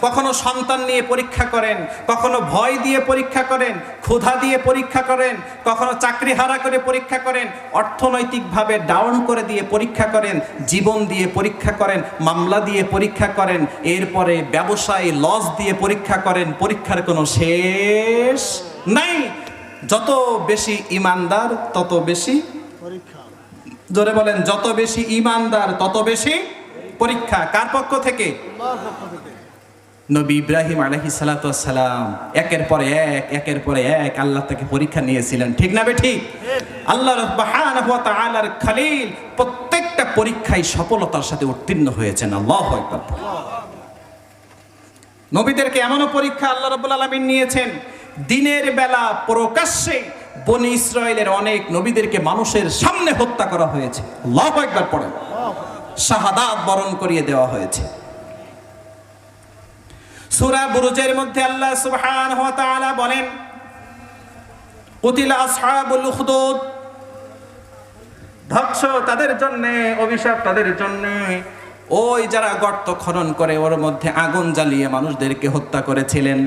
কখনো সন্তান নিয়ে পরীক্ষা করেন, কখনো ভয় দিয়ে পরীক্ষা করেন, ক্ষুধা দিয়ে পরীক্ষা করেন, কখনো চাকরি হারা করে পরীক্ষা করেন, অর্থনৈতিকভাবে ডাউন করে দিয়ে পরীক্ষা করেন, জীবন দিয়ে পরীক্ষা করেন, মামলা দিয়ে পরীক্ষা করেন, এরপরে ব্যবসায় লস দিয়ে পরীক্ষা করেন, পরীক্ষার কোনো শেষ নাই। যত বেশি ইমানদার, তত বেশি পরীক্ষা। জোরে বলেন, যত বেশি ইমানদার, তত বেশি পরীক্ষা। কার পক্ষ থেকে। নবী ইব্রাহিম আলহি সালাম, একের পরে এক, একের পরে এক আল্লাহ থেকে পরীক্ষা নিয়েছিলেন। ঠিক না বে ঠিক আল্লাহ খালিল প্রত্যেকটা পরীক্ষায় সফলতার সাথে উত্তীর্ণ হয়েছেন। আল্লাহ নবীদেরকে এমনও পরীক্ষা আল্লাহ রব্বুল আলমিন নিয়েছেন। দিনের বেলা প্রকাশ্যে বনি ইসরায়েলের অনেক নবীদেরকে মানুষের সামনে হত্যা করা হয়েছে। আল্লাহ একবার পড়েন। শাহাদাত বরণ করিয়ে দেওয়া হয়েছে। সূরা বুরুজের মধ্যে আল্লাহ তাআলা বলেন, কুতিলা আসহাবুল উখদুদ ধ্বংস তাদের জন্য, অভিশাপ তাদের জন্য। ওই যারা গর্ত খনন করে, ওর মধ্যে আগুন জ্বালিয়ে মানুষদেরকে হত্যা করেছিলেন।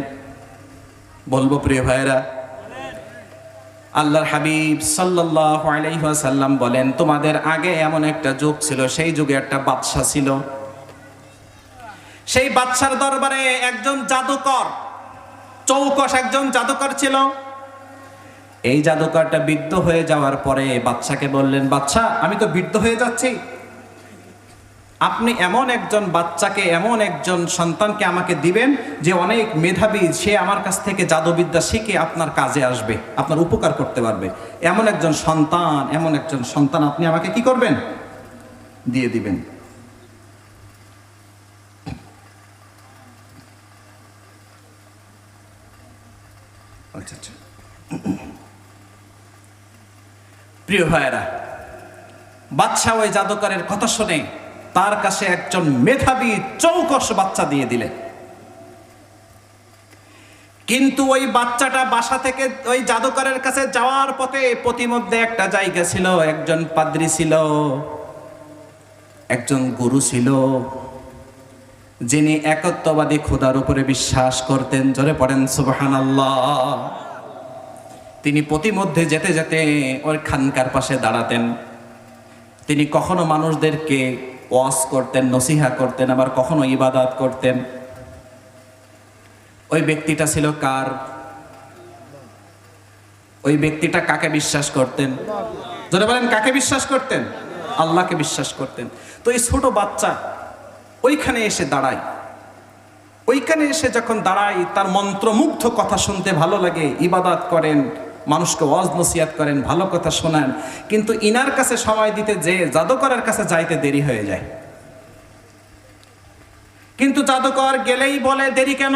বলব প্রিয় ভাইরা আল্লাহর হাবিব সাল্লাল্লাহু আলাইহি ওয়াসাল্লাম বলেন, তোমাদের আগে এমন একটা যুগ ছিল, সেই যুগে একটা বাদশা ছিল। সেই বাদশার দরবারে একজন জাদুকর চৌকস একজন জাদুকর ছিল। এই জাদুকরটা বৃদ্ধ হয়ে যাওয়ার পরে বাচ্চাকে বললেন বাচ্চা আমি তো বৃদ্ধ হয়ে যাচ্ছি। আপনি এমন একজন বাচ্চাকে এমন একজন সন্তানকে আমাকে দিবেন যে অনেক মেধাবী, সে আমার কাছ থেকে জাদুবিদ্যা শিখে আপনার কাজে আসবে, আপনার উপকার করতে পারবে। এমন একজন সন্তান, এমন একজন সন্তান আপনি আমাকে কি করবেন? দিয়ে দিবেন। আচ্ছা আচ্ছা। প্রিয় ভাইয়েরা, বাদশাহ ওই জাদুকরের কথা শুনে তার কাছে একজন মেধাবী চৌকস বাচ্চা দিয়ে দিলেন কিন্তু ওই বাচ্চাটা বাসা থেকে ওই জাদুকরের কাছে যাওয়ার পথে প্রতিমধ্যে একটা জায়গা ছিল, একজন পাদ্রী ছিল, একজন গুরু ছিল, যিনি একত্ববাদী খোদার উপরে বিশ্বাস করতেন। জোরে পড়েন সুবহান তিনি প্রতিমধ্যে যেতে যেতে ওর খানকার পাশে দাঁড়াতেন। তিনি কখনো মানুষদেরকে ওয়াস করতেন, নসিহা করতেন, আবার কখনো ইবাদাত করতেন। ওই ব্যক্তিটা ছিল কার? ওই ব্যক্তিটা কাকে বিশ্বাস করতেন? যারা বলেন, কাকে বিশ্বাস করতেন? আল্লাহকে বিশ্বাস করতেন। তো এই ছোট বাচ্চা ওইখানে এসে দাঁড়ায়। ওইখানে এসে যখন দাঁড়ায়, তার মন্ত্রমুগ্ধ কথা শুনতে ভালো লাগে, ইবাদাত করেন। মানুষকে ওয়াজ নসিয়াত করেন, ভালো কথা শোনান। কিন্তু ইনার কাছে সময় দিতে যে জাদুকরের কাছে যাইতে দেরি হয়ে যায়। কিন্তু জাদুকর গেলেই বলে, দেরি কেন?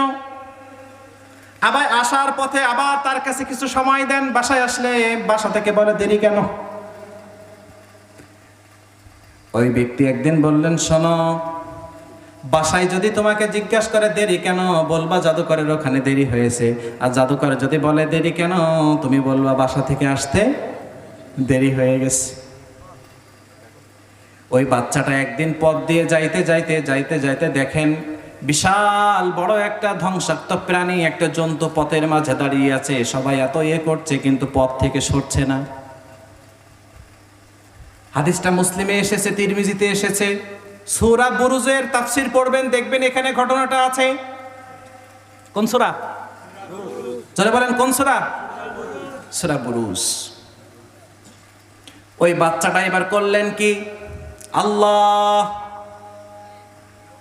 আবার আসার পথে আবার তার কাছে কিছু সময় দেন, বাসায় আসলে বাসা থেকে বলে, দেরি কেন? ওই ব্যক্তি একদিন বললেন, শোনো বাসায় যদি তোমাকে জিজ্ঞাসা করে, দেরি কেন? বলবা জাদুকরের ওখানে দেরি হয়েছে। আর জাদুকর যদি বলে, দেরি কেন? তুমি বলবা বাসা থেকে আসতে দেরি হয়ে গেছে। ওই বাচ্চাটা একদিন পথ দিয়ে যাইতে যাইতে যাইতে যাইতে দেখেন বিশাল বড় একটা ধ্বংসাত্মক প্রাণী, একটা জন্তু পথের মাঝে দাঁড়িয়ে আছে। সবাই এত ইয়ে করছে, কিন্তু পথ থেকে সরছে না। হাদিসটা মুসলিমে এসেছে, তিরমিজিতে এসেছে। সূরা বুরুজের তাফসির পড়বেন, দেখবেন এখানে ঘটনাটা আছে। কোন সোরা? যারা বলেন, কোন সোরা? সূরা বুরুজ। ওই বাচ্চাটা এবার করলেন কি? আল্লাহ!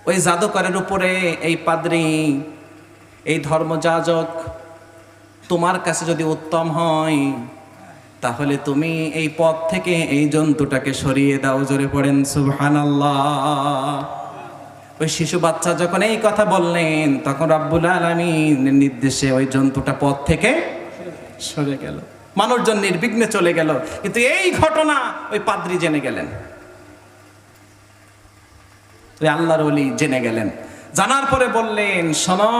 ওই জাদুকরের উপরে এই পাদ্রী, এই ধর্মযাজক তোমার কাছে যদি উত্তম হয় তাহলে তুমি এই পথ থেকে এই জন্তুটাকে সরিয়ে দাও, জোরে পড়েন সুবহান ওই শিশু বাচ্চা যখন এই কথা বললেন, তখন রাব্বুল আলমিনের নির্দেশে ওই জন্তুটা পথ থেকে সরে গেল। মানুষজন নির্বিঘ্নে চলে গেল, কিন্তু এই ঘটনা ওই পাদ্রি জেনে গেলেন। আল্লাহর ওলি জেনে গেলেন। জানার পরে বললেন, শোনো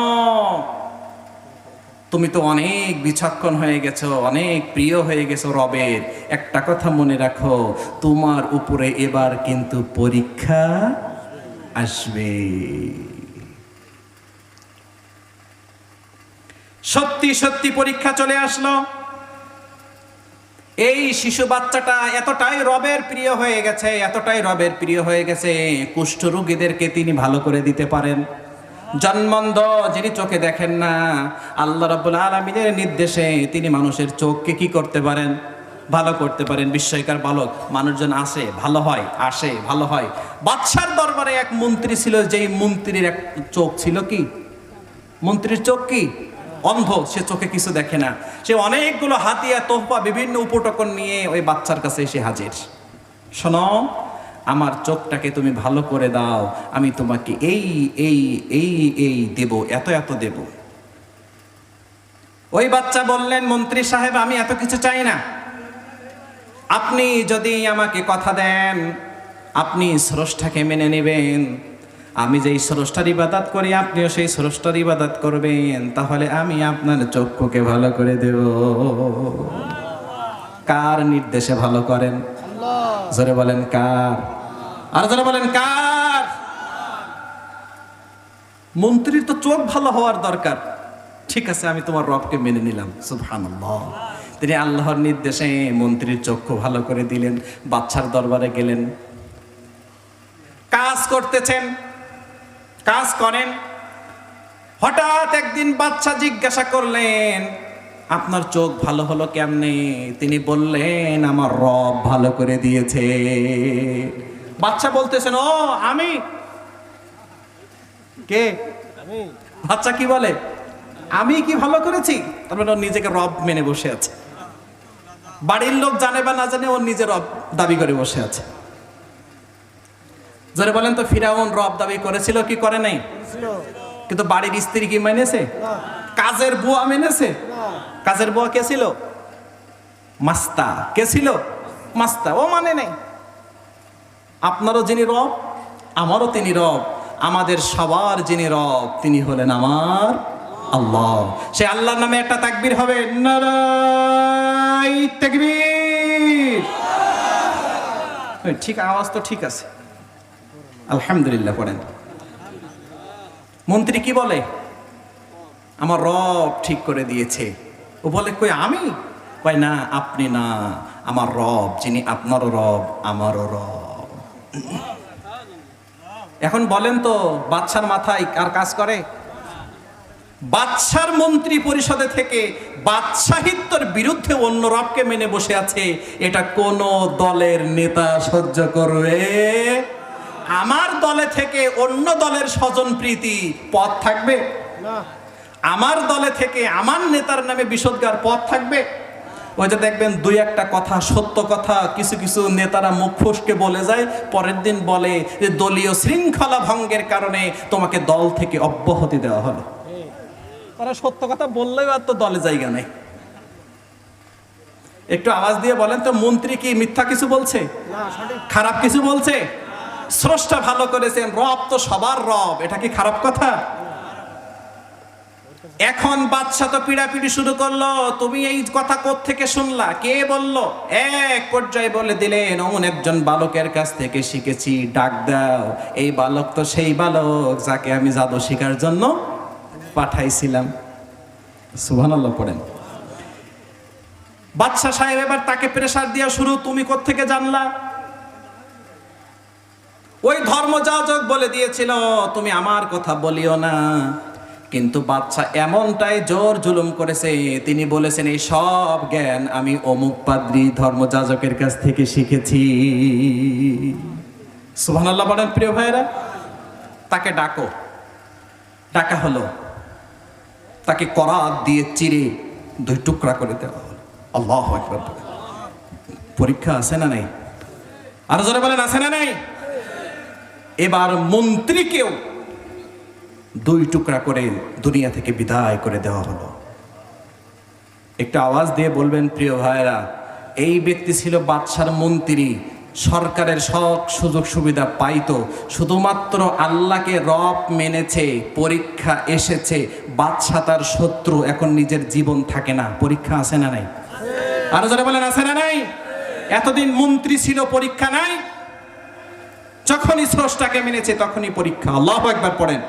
তুমি তো অনেক বিচক্ষণ হয়ে গেছো, অনেক প্রিয় হয়ে গেছো রবের। একটা কথা মনে রাখো, তোমার উপরে এবার কিন্তু পরীক্ষা আসবে। সত্যি সত্যি পরীক্ষা চলে আসলো। এই শিশু বাচ্চাটা এতটাই রবের প্রিয় হয়ে গেছে, এতটাই রবের প্রিয় হয়ে গেছে কুষ্ঠ রোগীদেরকে তিনি ভালো করে দিতে পারেন। জন্মন্ধ যিনি চোখে দেখেন না, আল্লাহ রাব্বুল আলমিনের নির্দেশে তিনি মানুষের চোখকে কি করতে পারেন? ভালো করতে পারেন। বিস্ময়কার বালক। মানুষজন আসে, ভালো হয়, আসে, ভালো হয়। বাদশার দরবারে এক মন্ত্রী ছিল, যেই মন্ত্রীর এক চোখ ছিল কি? মন্ত্রীর চোখ কি? অন্ধ, সে চোখে কিছু দেখে না। সে অনেকগুলো হাতিয়া, তোহফা, বিভিন্ন উপটকন নিয়ে ওই বাচ্চার কাছে এসে হাজির। শোনো আমার চোখটাকে তুমি ভালো করে দাও আমি তোমাকে এই এই এই এই দেব এত এত দেব। ওই বাচ্চা বললেন মন্ত্রী সাহেব আমি এত কিছু চাই না। আপনি যদি আমাকে কথা দেন আপনি স্রষ্টাকে মেনে নেবেন। আমি যেই স্রষ্টার ইবাদাত করি আপনিও সেই স্রষ্টার ইবাদত করবেন। তাহলে আমি আপনার চক্ষুকে ভালো করে দেব। কার নির্দেশে ভালো করেন? জোরে বলেন কার? আর জোরে বলেন, কার? মন্ত্রীর তো চোখ ভালো হওয়ার দরকার। ঠিক আছে, আমি তোমার রবকে মেনে নিলাম। সুবহানাল্লাহ। তিনি আল্লাহর নির্দেশে মন্ত্রীর চক্ষু ভালো করে দিলেন, বাচ্চার দরবারে গেলেন। কাজ করতেছেন, কাজ করেন। হঠাৎ একদিন বাচ্চা জিজ্ঞাসা করলেন, আপনার চোখ ভালো হলো কেমনে? তিনি বললেন, আমার রব ভালো করে দিয়েছে। বাচ্চা বলতেছেন ও আমি। কে? বাচ্চা কি বলে? আমি কি ভালো করেছি? তারপরে ও নিজেকে রব মেনে বসে আছে। বাড়ির লোক জানে বা না জানে ও নিজে রব দাবি করে বসে আছে। যারা বলেন তো ফিরাউন রব দাবি করেছিল কি করে নাই? কিন্তু বাড়ির স্ত্রী কি মেনেছে? কাজের বুয়া মেনেছে? কাজের বুয়া কে ছিল? মাস্তা। কে ছিল? মাস্তা। ও মানে নেই। আপনারও যিনি রব, আমারও তিনি রব। আমাদের সবার যিনি রব, তিনি হলেন আমার আল্লাহ। সে আল্লাহর নামে একটা তাকবীর হবে তাকবীর। ঠিক আওয়াজ তো ঠিক আছে। আলহামদুলিল্লাহ পড়েন। মন্ত্রী কি বলে? আমার রব ঠিক করে দিয়েছে। ও বলে, কই আমি? কয়, না, আপনি না। আমার রব, যিনি আপনারও রব, আমারও রব। এখন বলেন তো বাচ্চার মাথায় কার কাজ করে? বাদশার মন্ত্রী পরিষদে থেকে বাদশাহিত্যর বিরুদ্ধে অন্য রবকে মেনে বসে আছে এটা কোন দলের নেতা সহ্য করবে? আমার দলে থেকে অন্য দলের স্বজন প্রীতি পথ থাকবে? আমার দলে থেকে আমার নেতার নামে বিষোদ্গার পথ থাকবে? ওই যে দেখবেন দুই একটা কথা সত্য কথা কিছু কিছু নেতারা মুখ ফুসকে বলে যায় পরের দিন বলে যে দলীয় শৃঙ্খলা ভঙ্গের কারণে তোমাকে দল থেকে অব্যাহতি দেওয়া হলো। তারা সত্য কথা বললেও আর তো দলে জায়গা নেই। একটু আওয়াজ দিয়ে বলেন তো মন্ত্রী কি মিথ্যা কিছু বলছে? খারাপ কিছু বলছে? স্রষ্টা ভালো করেছেন রব তো সবার রব এটা কি খারাপ কথা? এখন বাচ্চা তো পিড়াপিড়ি শুরু করল, তুমি এই কথা থেকে শুনলা? কে বলল? এক পর্যায়ে বলে দিলেন, অমন একজন বালকের কাছ থেকে শিখেছি, ডাক দাও। এই বালক তো সেই বালক যাকে আমি জাদু শিকার জন্য পাঠাইছিলাম। সুবহানাল্লাহ পড়েন। বাদশা সাহেব, এবার তাকে প্রেশার দেওয়া শুরু, তুমি কোত্থেকে জানলা? ওই ধর্মযাজক বলে দিয়েছিল, তুমি আমার কথা বলিও না। কিন্তু বাচ্চা এমনটাই জোর জুলুম করেছে, তিনি বলেছেন, এই সব জ্ঞান আমি অমুক পাদ্রি ধর্মযাজকের কাছ থেকে শিখেছি। সুবহানাল্লাহ বলেন, প্রিয় ভাইয়েরা, তাকে ডাকো। ডাকা হলো। তাকে করাত দিয়ে চিরে দুই টুকরা করে দেওয়া হলো। আল্লাহ পরীক্ষা আছে না নাই? আরও জোরে বলেন, আছে না নাই? এবার মন্ত্রীকেও দুই টুকরা করে দুনিয়া থেকে বিদায় করে দেওয়া হলো। একটু আওয়াজ দিয়ে বলবেন, প্রিয় ভাইরা এই ব্যক্তি ছিল বাদশার মন্ত্রী। সরকারের সব সুযোগ সুবিধা পাইতো। শুধুমাত্র আল্লাহকে রব মেনেছে, পরীক্ষা এসেছে। বাদশা তার শত্রু, এখন নিজের জীবন থাকে না। পরীক্ষা আছে না নাই? আরও যারা বলেন, আছে না নাই? এতদিন মন্ত্রী ছিল, পরীক্ষা নাই? যখনই স্রষ্টাকে মেনেছে, তখনই পরীক্ষা। আল্লাহ একবার পড়েন।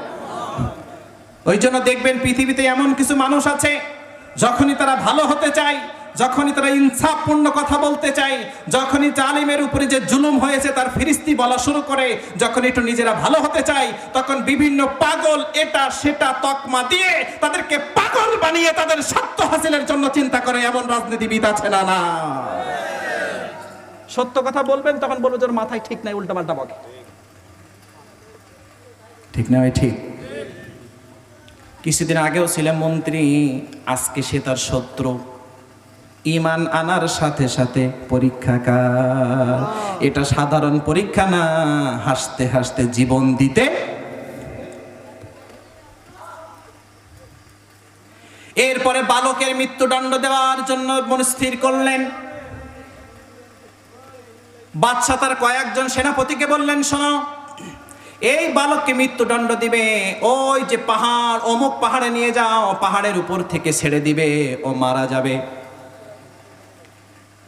ওই জন্য দেখবেন পৃথিবীতে এমন কিছু মানুষ আছে যখনই তারা ভালো হতে চায় যখনই তারা ইনসাফপূর্ণ কথা বলতে চায় যখনই জালিমের উপরে যে জুলুম হয়েছে তার ফিরিস্তি বলা শুরু করে যখন একটু নিজেরা ভালো হতে চায় তখন বিভিন্ন পাগল এটা সেটা তকমা দিয়ে তাদেরকে পাগল বানিয়ে তাদের স্বার্থ হাসিলের জন্য চিন্তা করে এমন রাজনীতিবিদ আছে না না। সত্য কথা বলবেন তখন বলব যে মাথায় ঠিক নাই উল্টা পাল্টা বকে। ঠিক না ভাই ঠিক। কিছুদিন আগেও ছিলেন মন্ত্রী, আজকে সে তার শত্রু। ইমান আনার সাথে সাথে পরীক্ষা পরীক্ষাকার। এটা সাধারণ পরীক্ষা না, হাসতে হাসতে জীবন দিতে। এরপরে বালকের মৃত্যুদণ্ড দেওয়ার জন্য মনস্থির করলেন। বাদশা তার কয়েকজন সেনাপতিকে বললেন, শোনো এই বালককে মৃত্যুদণ্ড দিবে। ওই যে পাহাড়, অমুক পাহাড়ে নিয়ে যাও, পাহাড়ের উপর থেকে ছেড়ে দিবে ও মারা যাবে।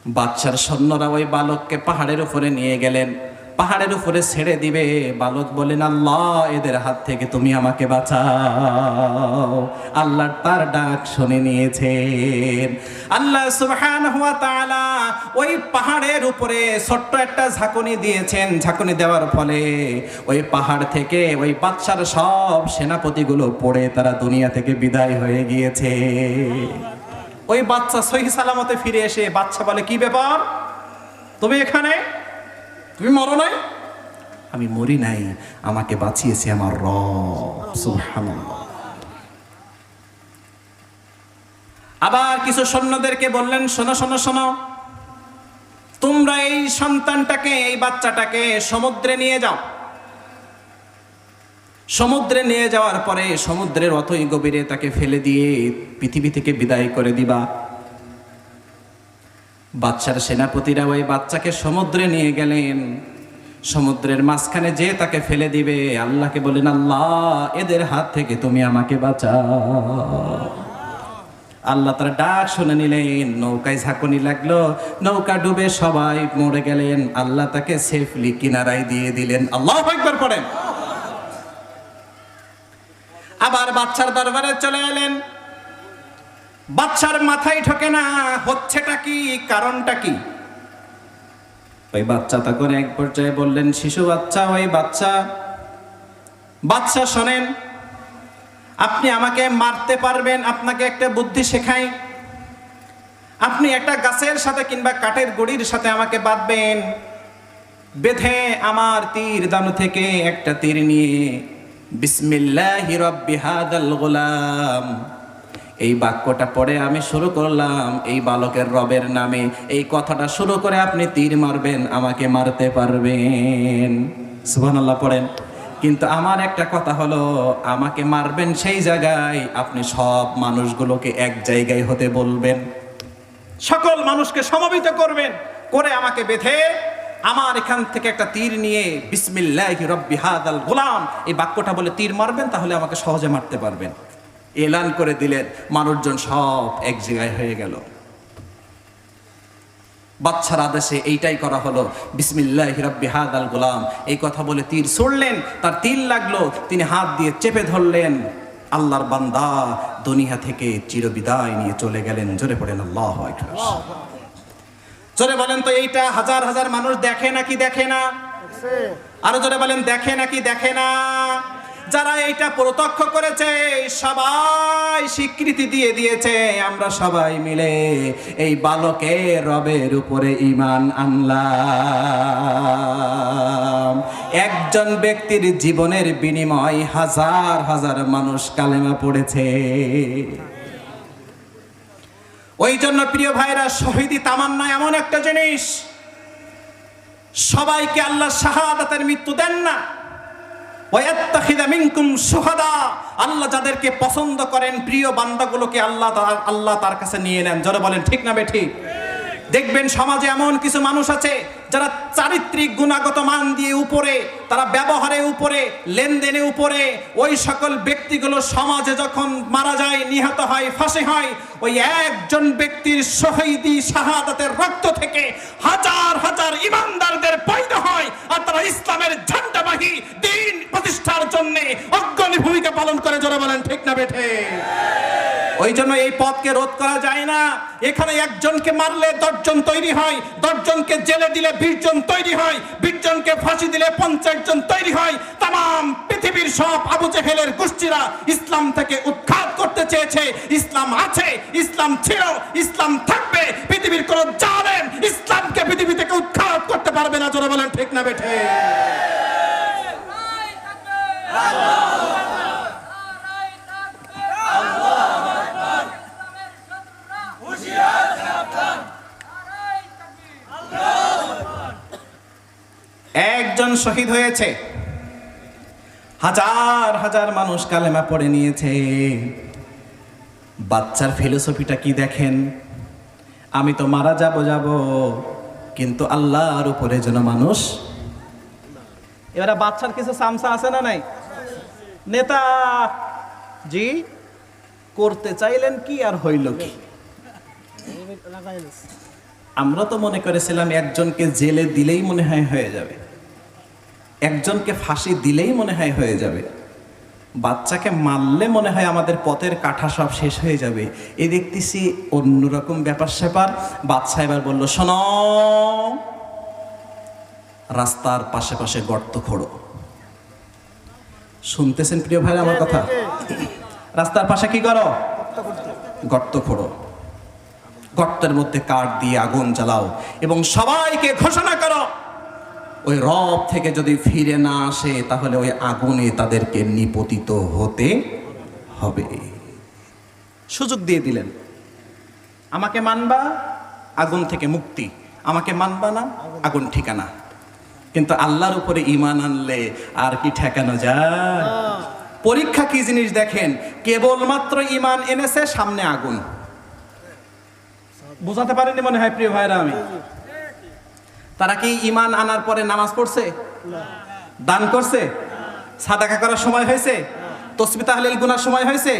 বাচ্চার সৈন্যরা ওই বালককে পাহাড়ের উপরে নিয়ে গেলেন। পাহাড়ের উপরে ছেড়ে দিবে। বালক বলেন আল্লাহ, এদের হাত থেকে তুমি আমাকে বাঁচাও। আল্লাহ তার ডাক শুনে নিয়েছেন। আল্লাহ সুবহানাহু ওয়া তাআলা ওই পাহাড়ের উপরে ছোট্ট একটা ঝাঁকুনি দিয়েছেন। ঝাঁকুনি দেওয়ার ফলে ওই পাহাড় থেকে ওই বাচ্চার সব সেনাপতিগুলো পড়ে তারা দুনিয়া থেকে বিদায় হয়ে গিয়েছে। ওই বাচ্চা সহি সালামতে ফিরে এসে বাচ্চা বলে, কি ব্যাপার? তুমি এখানে? তুমি মরো নাই? আমি মরি নাই, আমাকে বাঁচিয়েছে আমার রব আবার কিছু সৈন্যদেরকে বললেন, শোনো শোনো শোনো। তোমরা এই সন্তানটাকে, এই বাচ্চাটাকে সমুদ্রে নিয়ে যাও। সমুদ্রে নিয়ে যাওয়ার পরে সমুদ্রের অতই গভীরে তাকে ফেলে দিয়ে পৃথিবী থেকে বিদায় করে দিবা। বাচ্চার সেনাপতিরা ওই বাচ্চাকে সমুদ্রে নিয়ে গেলেন। সমুদ্রের মাঝখানে যে তাকে ফেলে দিবে, আল্লাহকে বলেন, আল্লাহ, এদের হাত থেকে তুমি আমাকে বাঁচাও। আল্লাহ তার ডাক শুনে নিলেন, নৌকায় ঝাঁকুনি লাগল, নৌকা ডুবে সবাই মরে গেলেন। আল্লাহ তাকে সেফলি কিনারায় দিয়ে দিলেন। আল্লাহ একবার পড়েন। আবার বাচ্চার দরবারে চলে এলেন। বাচ্চার মাথায় ঢোকে না, হচ্ছেটা কি, কারণটা কি? ওই বাচ্চা তখন এক পর্যায়ে বললেন, শিশু বাচ্চা, ওই বাচ্চা। বাচ্চা শোনেন, আপনি আমাকে মারতে পারবেন, আপনাকে একটা বুদ্ধি শেখাই। আপনি একটা গাছের সাথে কিংবা কাঠের গুড়ির সাথে আমাকে বাঁধবেন। বেঁধে আমার তীর দানু থেকে একটা তীর নিয়ে। বিসমিল্লাহি রব্বি হাদাল গোলাম। এই বাক্যটা পরে আমি শুরু করলাম, এই বালকের রবের নামে। এই কথাটা শুরু করে আপনি তীর মারবেন, আমাকে মারতে পারবেন। সুবহানাল্লাহ পড়েন। কিন্তু আমার একটা কথা হলো, আমাকে মারবেন সেই জায়গায় আপনি সব মানুষগুলোকে এক জায়গায় হতে বলবেন। সকল মানুষকে সমবেত করবেন, করে আমাকে বেঁধে আমার এখান থেকে একটা তীর নিয়ে, বিসমিল্লাহি রব্বি হাদাল গোলাম, এই বাক্যটা বলে তীর মারবেন, তাহলে আমাকে সহজে মারতে পারবেন। এলান করে দিলেন, মানুষজন সব এক জায়গায় হয়ে গেল। বাচ্চার আদেশে এইটাই করা হলো, বিসমিল্লাহ রব্বি হাদাল গোলাম। এই কথা বলে তীর ছড়লেন তার তীর লাগল, তিনি হাত দিয়ে চেপে ধরলেন। আল্লাহর বান্দা দুনিয়া থেকে চিরবিদায় নিয়ে চলে গেলেন। জোরে পড়েন আল্লাহ জোরে বলেন তো, এইটা হাজার হাজার মানুষ দেখে নাকি দেখে না? আরও জোরে বলেন, দেখে নাকি দেখে না? যারা এইটা প্রত্যক্ষ করেছে, সবাই স্বীকৃতি দিয়ে দিয়েছে, আমরা সবাই মিলে এই বালকের রবের উপরে ইমান আনলাম। একজন ব্যক্তির জীবনের বিনিময় হাজার হাজার মানুষ কালেমা পড়েছে। ওই জন্য প্রিয় ভাইরা, শহীদি তামান্না এমন একটা জিনিস, সবাইকে আল্লাহ শাহাদাতের মৃত্যু দেন না। আল্লাহ যাদেরকে পছন্দ করেন, প্রিয় বান্দাগুলোকে আল্লাহ আল্লাহ তার কাছে নিয়ে নেন। যারা বলেন, ঠিক না বে ঠিক দেখবেন সমাজে এমন কিছু মানুষ আছে যারা চারিত্রিক গুণাগত মান দিয়ে উপরে, তারা ব্যবহারে উপরে, লেনদেনে উপরে, ওই সকল ব্যক্তিগুলো সমাজে যখন মারা যায়, নিহত হয়, ফাঁসি হয়, ওই একজন ব্যক্তির শহীদি শাহাদাতের রক্ত থেকে হাজার হাজার ইমানদারদের পয়দা হয় আর তারা ইসলামের ঝান্ডাবাহী দিন প্রতিষ্ঠার জন্য অগ্রণী ভূমিকা পালন করে। যারা বলেন, ঠিক না বেঠে? ওই জন্য এই পথকে রোধ করা যায় না। এখানে একজনকে মারলে দশজন তৈরি হয়, দশজনকে জেলে দিলে বিশ জন তৈরি হয় বিশ জনকে ফাঁসি দিলে পঞ্চাশ জন তৈরি হয়। তাম পৃথিবীর সব আবু জেহেলের গোষ্ঠীরা ইসলাম থেকে উৎখাত করতে চেয়েছে। ইসলাম আছে, ইসলাম ছিল, ইসলাম থাকবে। পৃথিবীর কোন জালেম ইসলামকে পৃথিবী থেকে উৎখাত করতে পারবে না। যারা বলেন, ঠিক না বেঠে একজন শহীদ হয়েছে। হাজার হাজার মানুষ কালেমা পড়ে নিয়েছে। বাচ্চার ফিলোসফিটা কি দেখেন? আমি তো মারা যাব যাব। কিন্তু আল্লাহর উপরে যেন মানুষ এবারে বাচ্চার কিছু সামসা আছে না নাই? নেতা, জি, করতে চাইলেন কি আর হইল কি? আমরা তো মনে করেছিলাম একজনকে জেলে দিলেই মনে হয় হয়ে যাবে। একজনকে ফাঁসি দিলেই মনে হয় হয়ে যাবে। বাচ্চাকে মারলে মনে হয় আমাদের পথের কাঠা সব শেষ হয়ে যাবে। এ দেখতেছি অন্যরকম ব্যাপার স্যাপার। বাচ্চা এবার বলল, শোন, রাস্তার পাশে পাশে গর্ত খোঁড়ো। শুনতেছেন প্রিয় ভাই আমার কথা? রাস্তার পাশে কি করো? গর্ত খোঁড়ো। গর্তের মধ্যে কাঠ দিয়ে আগুন জ্বালাও এবং সবাইকে ঘোষণা করো ওই রব থেকে যদি ফিরে না আসে, তাহলে ওই আগুনে তাদেরকে নিপতিত হতে হবে। সুযোগ দিয়ে দিলেন। আমাকে মানবা, আগুন থেকে মুক্তি। আমাকে মানবা না, আগুন ঠিকানা। কিন্তু আল্লাহর উপরে ইমান আনলে আর কি ঠেকানো যায়? পরীক্ষা কি জিনিস দেখেন? কেবলমাত্র ইমান এনেছে, সামনে আগুন। বোঝাতে পারেনি মনে হয় প্রিয় ভাইরা আমি? তারা কি ইমান আনার পরে নামাজ পড়ছে? দান করছে? সাদাকা করার সময় হয়েছে? তসবি তাহলিল গুনার সময় হয়েছে?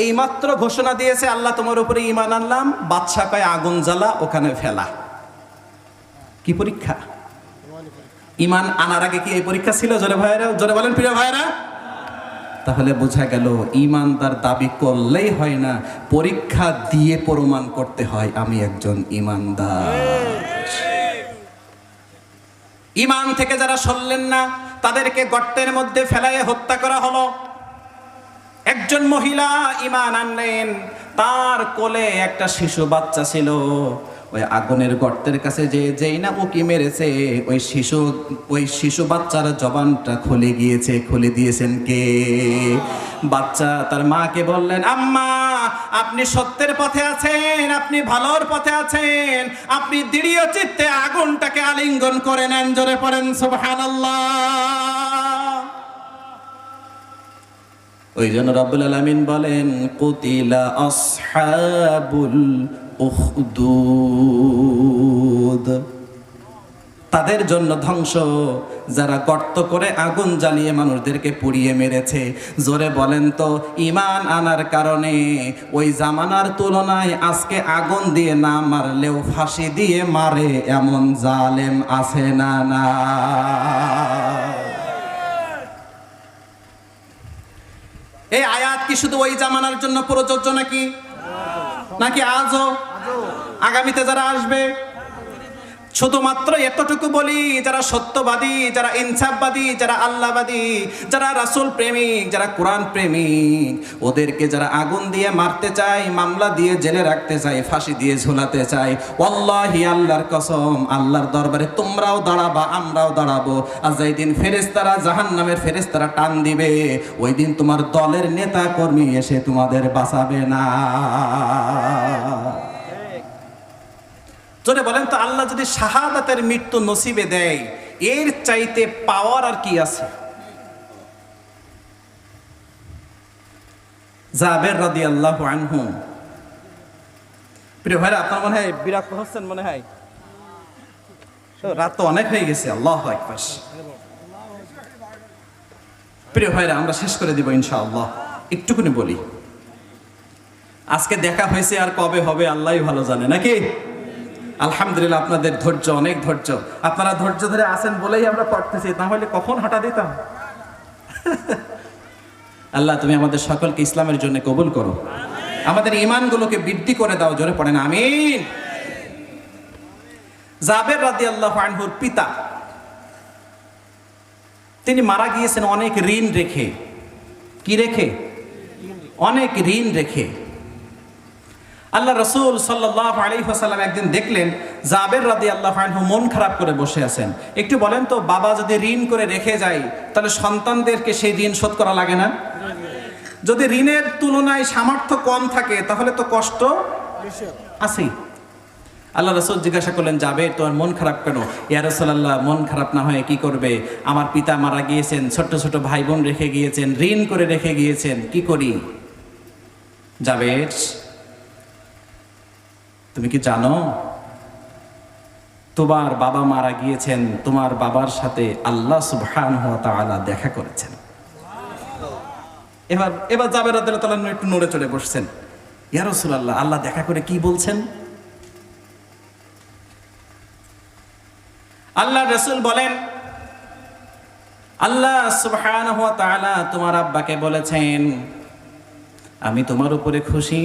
এই মাত্র ঘোষণা দিয়েছে, আল্লাহ তোমার উপরে ইমান আনলাম, বাদশা কয়, আগুন জ্বালা, ওখানে ফেলা। কি পরীক্ষা? ইমান আনার আগে কি এই পরীক্ষা ছিল? জোরে ভাইরা জোরে বলেন প্রিয় ভাইরা তাহলে বোঝা গেল ইমানদার দাবি করলেই হয় না, পরীক্ষা দিয়ে প্রমাণ করতে হয়, আমি একজন ইমানদার ইমান থেকে যারা সরলেন না, তাদেরকে গর্তের মধ্যে ফেলায় হত্যা করা হলো। একজন মহিলা ইমান আনলেন, তার কোলে একটা শিশু বাচ্চা ছিল। ওই আগুনের গর্তের কাছে যে যেই না উকি মেরেছে, ওই শিশু ওই শিশু বাচ্চার জবানটা খুলে গিয়েছে, খুলে দিয়েছেন কে? বাচ্চা তার মাকে বললেন, আম্মা, আপনি সত্যের পথে আছেন, আপনি ভালোর পথে আছেন, আপনি দৃঢ় চিত্তে আগুনটাকে আলিঙ্গন করে নেন, জোরে পড়েন, সুবহানাল্লাহ। ওই জন্য রব্বুল আলামিন বলেন, কুতিলা আসহাবুল উখদুদ। তাদের জন্য ধ্বংস। যারা গর্ত করে আগুন জ্বালিয়ে মানুষদেরকে পুড়িয়ে মেরেছে, জোরে বলেন তো, ইমান আনার কারণে। ওই জামানার তুলনায় আজকে আগুন দিয়ে না মারলেও ফাঁসি দিয়ে মারে এমন জালেম আছে না না। এই আয়াত কি শুধু ওই জামানার জন্য প্রযোজ্য নাকি? নাকি আজও? আগামীতে যারা আসবে, শুধুমাত্র এতটুকু বলি, যারা সত্যবাদী, যারা ইনসাফবাদী, যারা আল্লাহবাদী, যারা রাসূল প্রেমিক, যারা কোরআন প্রেমিক, ওদেরকে যারা আগুন দিয়ে মারতে চায়, মামলা দিয়ে জেলে রাখতে চায়, ফাঁসি দিয়ে ঝোলাতে চায়, ওয়াল্লাহি আল্লাহর কসম, আল্লাহর দরবারে তোমরাও দাঁড়াবা, আমরাও দাঁড়াবো। আর যেই দিন ফেরেশতারা জাহান্নামের ফেরেশতারা টান দিবে, ওই দিন তোমার দলের নেতা কর্মী এসে তোমাদের বাঁচাবে না। জোরে বলেন তো, আল্লাহ যদি শাহাদাতের মৃত্যু নসিবে দেয়, এর চাইতে পাওয়ার আর কি আছে? জাবের রাদি আল্লাহ আনহু। প্রিয় ভাইরা, আপনার মনে হয় হচ্ছেন মনে হয়? রাত তো অনেক হয়ে গেছে, আল্লাহ একবার প্রিয় ভাইরা, আমরা শেষ করে দিব ইনশাআল্লাহ। একটুকুনি বলি। আজকে দেখা হয়েছে আর কবে হবে আল্লাহ ভালো জানে, নাকি? আলহামদুলিল্লাহ, আপনাদের ধৈর্য, অনেক ধৈর্য। আপনারা ধৈর্য ধরে আছেন বলেই আমরা পড়তেছি, তাহলে কখন হঠাৎ দিতাম? আল্লাহ, তুমি আমাদের সকলকে ইসলামের জন্য কবুল করো। আমাদের ইমানগুলোকে বৃদ্ধি করে দাও, জোরে পড়েন আমিন। জাবের রাদি আল্লাহ আনহুর পিতা, তিনি মারা গিয়েছেন অনেক ঋণ রেখে। কি রেখে? অনেক ঋণ রেখে। আল্লাহ রসুল সাল্লাহ আলী হাসাল্লাম একদিন দেখলেন জাবের রাদি আল্লাহ মন খারাপ করে বসে আছেন। একটু বলেন তো, বাবা যদি ঋণ করে রেখে যায়, তাহলে সন্তানদেরকে সেই ঋণ শোধ করা লাগে না? যদি ঋণের তুলনায় সামর্থ্য কম থাকে, তাহলে তো কষ্ট আছেই। আল্লাহ রসুল জিজ্ঞাসা করলেন যাবে তোমার মন খারাপ কেন? ইয়া রসুল্লাহ মন খারাপ না হয় কি করবে? আমার পিতা মারা গিয়েছেন, ছোট্ট ছোট ভাই বোন রেখে গিয়েছেন, ঋণ করে রেখে গিয়েছেন, কি করি? যাবে তুমি কি জানো? তোমার বাবা মারা গিয়েছেন, তোমার বাবার সাথে আল্লাহ সুবহান দেখা করেছেন। এবার এবার জাবের রাদিয়াল্লাহু একটু নড়ে চড়ে বসছেন। ইয়া রাসূলুল্লাহ, আল্লাহ দেখা করে কি বলছেন? আল্লাহ রসুল বলেন, আল্লাহ সুবহানাহু ওয়া তোমার আব্বাকে বলেছেন আমি তোমার উপরে খুশি,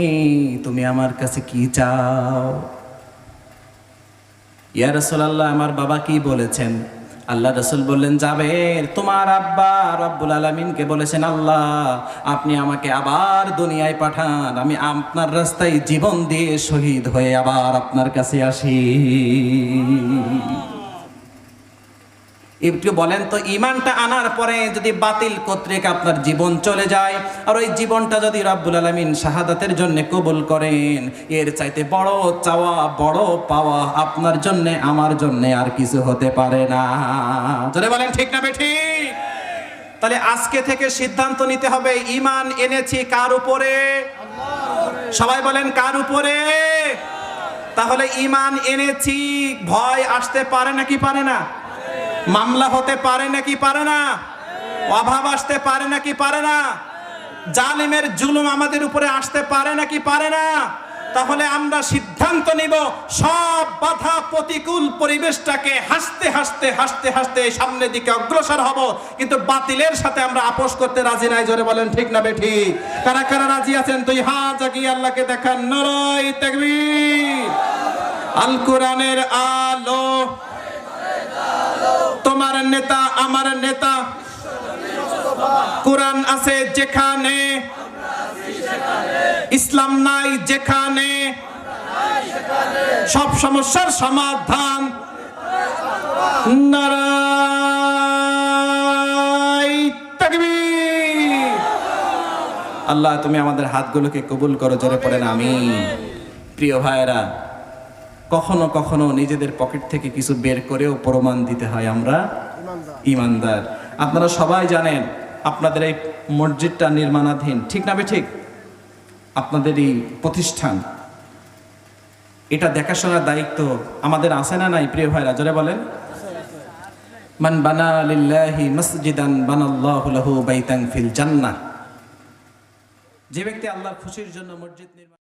তুমি আমার কাছে কি চাও? ইয়া রাসূলুল্লাহ, আমার বাবা কি বলেছেন? আল্লাহ রসুল বললেন, যাবে। তোমার আব্বা রব্বুল আলমিনকে বলেছেন, আল্লাহ, আপনি আমাকে আবার দুনিয়ায় পাঠান। আমি আপনার রাস্তায় জীবন দিয়ে শহীদ হয়ে আবার আপনার কাছে আসি। একটু বলেন তো ইমানটা আনার পরে যদি বাতিল কর্তৃক আপনার জীবন চলে যায়, আর ওই জীবনটা যদি রব্বুল আলমিন শাহাদাতের জন্য কবুল করেন, এর চাইতে বড় চাওয়া, বড় পাওয়া আপনার জন্য, আমার জন্য আর কিছু হতে পারে না। যদি বলেন, ঠিক না ঠিক তাহলে আজকে থেকে সিদ্ধান্ত নিতে হবে ইমান এনেছি কার উপরে? সবাই বলেন, কার উপরে? তাহলে ইমান এনেছি, ভয় আসতে পারে নাকি পারে না? মামলা হতে পারে নাকি পারে না? অভাব আসতে পারে নাকি পারে না? জালিমের জুলুম আমাদের উপরে আসতে পারে নাকি পারে না? তাহলে আমরা সিদ্ধান্ত নিব, সব বাধা প্রতিকূল পরিবেশটাকে হাসতে হাসতে হাসতে হাসতে সামনের দিকে অগ্রসর হব। কিন্তু বাতিলের সাথে আমরা আপোষ করতে রাজি নাই, জোরে বলেন, ঠিক না বেঠি? কারা কারা রাজি আছেন? তুই হা জাগিয়ে আল্লাহকে দেখান, নরই তাকবীর। আল কোরআনের আলো তোমার নেতা, আমার নেতা। কোরআন আছে যেখানে। ইসলাম নাই যেখানে। সব সমস্যার সমাধান। আল্লাহ, তুমি আমাদের হাতগুলোকে কবুল করো, জোরে পড়েন আমি প্রিয় ভাইয়েরা কখনো কখনো নিজেদের পকেট থেকে কিছু বের করেও প্রমাণ দিতে হয় আমরা ইমানদার। আপনারা সবাই জানেন, আপনাদের এই মসজিদটা নির্মাণাধীন, ঠিক না ঠিক? আপনাদের এই প্রতিষ্ঠান, এটা দেখাশোনার দায়িত্ব আমাদের আছে না নাই, প্রিয় ভাইরা? জোরে বলেন। মান বানা লিল্লাহি মসজিদান বানাল্লাহু লাহু বাইতান ফিল জান্নাহ। যে ব্যক্তি আল্লাহর খুশির জন্য মসজিদ নির্মাণ